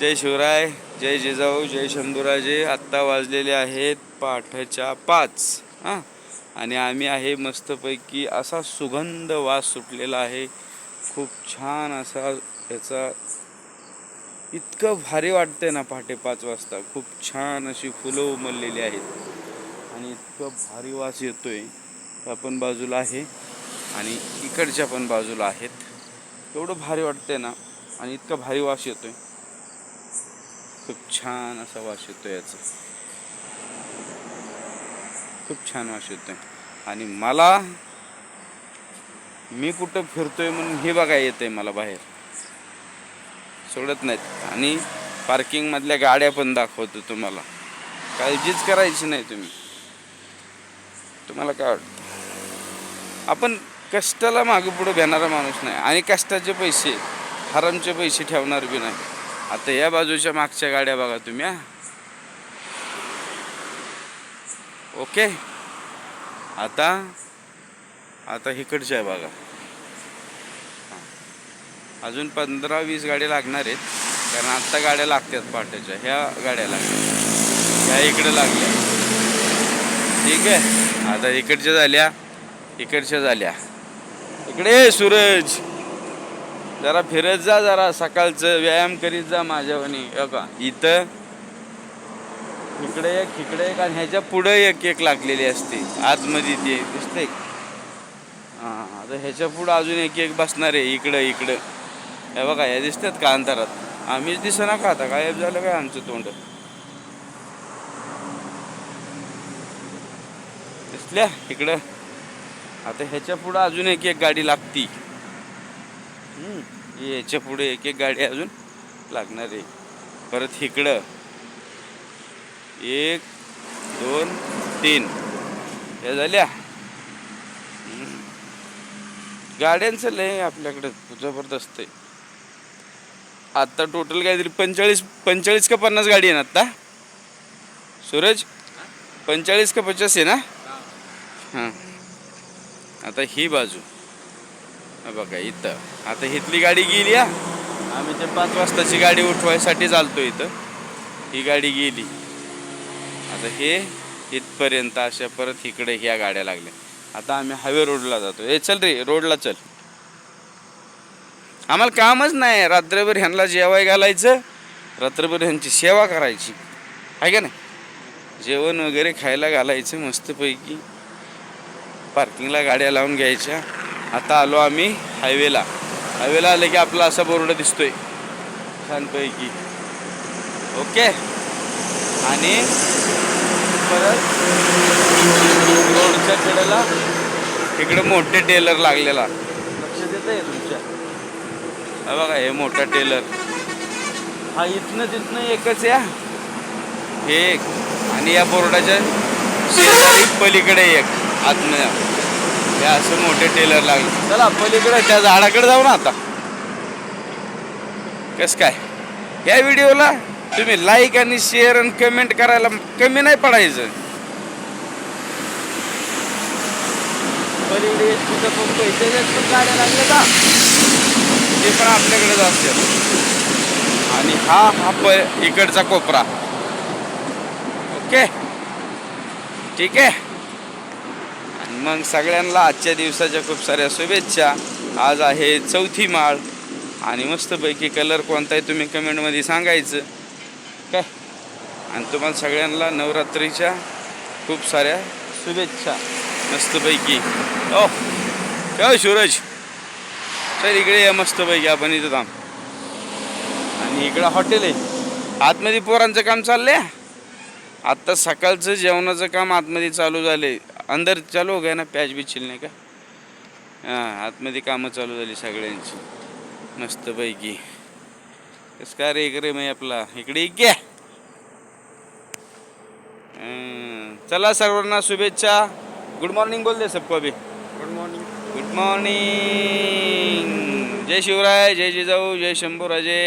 जय शिवराय जय जिजाऊ जय शंभूराजे. आत्ता वाजलेले आहेत पाठच्या पाच. हां? आणि आम्ही आहे मस्तपैकी असा सुगंध वास सुटलेला आहे. खूप छान असा याचा इतकं भारी वाटतंय ना पहाटे पाच वाजता. खूप छान अशी फुलं उमललेली आहेत. आणि इतकं भारी वास येतोय. त्या पण बाजूला आहे. आणि इकडच्या पण बाजूला आहेत. एवढं भारी वाटतंय ना. आणि इतका भारी वास येतोय. खूप छान असा वास येतोय याचा. खूप छान वास येतोय. आणि मला मी कुठं फिरतोय म्हणून हे बघा येतंय मला बाहेर. सोडत नाहीत. आणि पार्किंग मधल्या गाड्या पण दाखवतो तुम्हाला. काळजीच करायची नाही तुम्ही. तुम्हाला काय वाटतं? आपण कष्टाला मागे पुढे घेणारा माणूस नाही. आणि कष्टाचे पैसे हरामचे पैसे ठेवणार बी नाही. आता या बाजूच्या मागच्या गाड्या बघा तुम्ही हा. ओके? आता आता इकडच्या आहे बघा. अजून पंधरा वीस गाड्या लागणार आहेत कारण आत्ता गाड्या लागतात पहाटेच्या ह्या गाड्या लागल्या. ह्या इकडे लागल्या. ठीक आहे? आता इकडच्या झाल्या इकडच्या झाल्या. इकडे सूरज! जरा फिरत जा जरा सकाळचं व्यायाम करीत जा माझ्यावानी का इथं इकडे एक इकडे एक आणि ह्याच्या पुढे एक एक लागलेली असते आतमध्ये ते दिसते हां आता ह्याच्या पुढं अजून एक एक बसणार आहे इकडं इकडं. हे बघा ह्या दिसतात का अंतरात आम्हीच दिसना का आता? गायब झालं काय आमचं तोंड? दिसल्या? इकडं. आता ह्याच्या पुढं अजून एक एक गाडी लागती. ह्याच्या पुढे एक एक गाडी अजून लागणार आहे. परत इकडं. एक दोन तीन. या झाल्या. गाड्यांचं लय आपल्याकडं जबरदस्त आहे. आता टोटल काहीतरी पंचेचाळीस पंचेचाळीस का पन्नास गाडी आहे ना आत्ता सूरज पंचेचाळीस का पचास आहे ना? हां. आता ही बाजू. हा बघा इथं. आता इथली गाडी गेली हा. आम्ही ते पाच वाजताची गाडी उठवायसाठी चालतो इथं. ही गाडी गेली. आता हे इथपर्यंत अशा परत इकडे ह्या गाड्या लागल्या. आता आम्ही हायवे रोडला जातो. ए चल रे रोडला चल. आम्हाला कामच नाही. रात्रभर ह्यांना जेवाय घालायचं रात्रभर ह्यांची सेवा करायची. आहे का नाही? जेवण वगैरे खायला घालायचं मस्तपैकी. पार्किंगला गाड्या लावून घ्यायच्या. आता आलो आम्ही हायवेला. हायवेला आलं की आपला असा बोर्ड दिसतोय. छानपैकी. ओके? आणि परत रोडच्या कडेला इकडे मोठे टेलर लागलेला. लक्ष देत आहे तुमच्या? हा बघा हे मोठा टेलर. हा इथनं तिथनं एकच या. हे एक. आणि या बोर्डाच्या शेजारी पलीकडे एक. आतमध्ये हे असं मोठे टेलर लागले. चला पलीकडे त्या झाडाकडे जाऊ ना आता. कस काय? या व्हिडिओला तुम्ही लाईक आणि शेअर आणि कमेंट करायला कमी नाही पडायचं. पलीकडे तिथं पण पैसे पण गाड्या लागल्या का? ते पण आपल्याकडेच असतात आणि हा हा प इकडचा कोपरा. ओके? ठीक आहे? मग सगळ्यांना आजच्या दिवसाच्या खूप साऱ्या शुभेच्छा. आज आहे चौथी माळ आणि मस्तपैकी कलर कोणता आहे तुम्ही कमेंटमध्ये सांगायचं. काय? आणि तुम्हाला सगळ्यांना नवरात्रीच्या खूप साऱ्या शुभेच्छा. मस्तपैकी. ओ काय सूरज? चल इकडे या मस्तपैकी आपण इथं थांब. आणि इकडं हॉटेल आहे. आतमध्ये पोरांचं काम चाललंय? आत्ता सकाळचं जेवणाचं काम आतमध्ये चालू झाले अंदर चालू हो गया ना प्याज बी चिलने का। हां आतमध्ये कामं चालू झाली सगळ्यांची। मस्तपैकी कस काय रे इकडे मग आपला इकडे इक घ्या चला सर्वांना शुभेच्छा। गुड मॉर्निंग बोल दे सबको अभी। गुड मॉर्निंग गुड मॉर्निंग जय शिवराय जय जिजाऊ जय शंभूराजे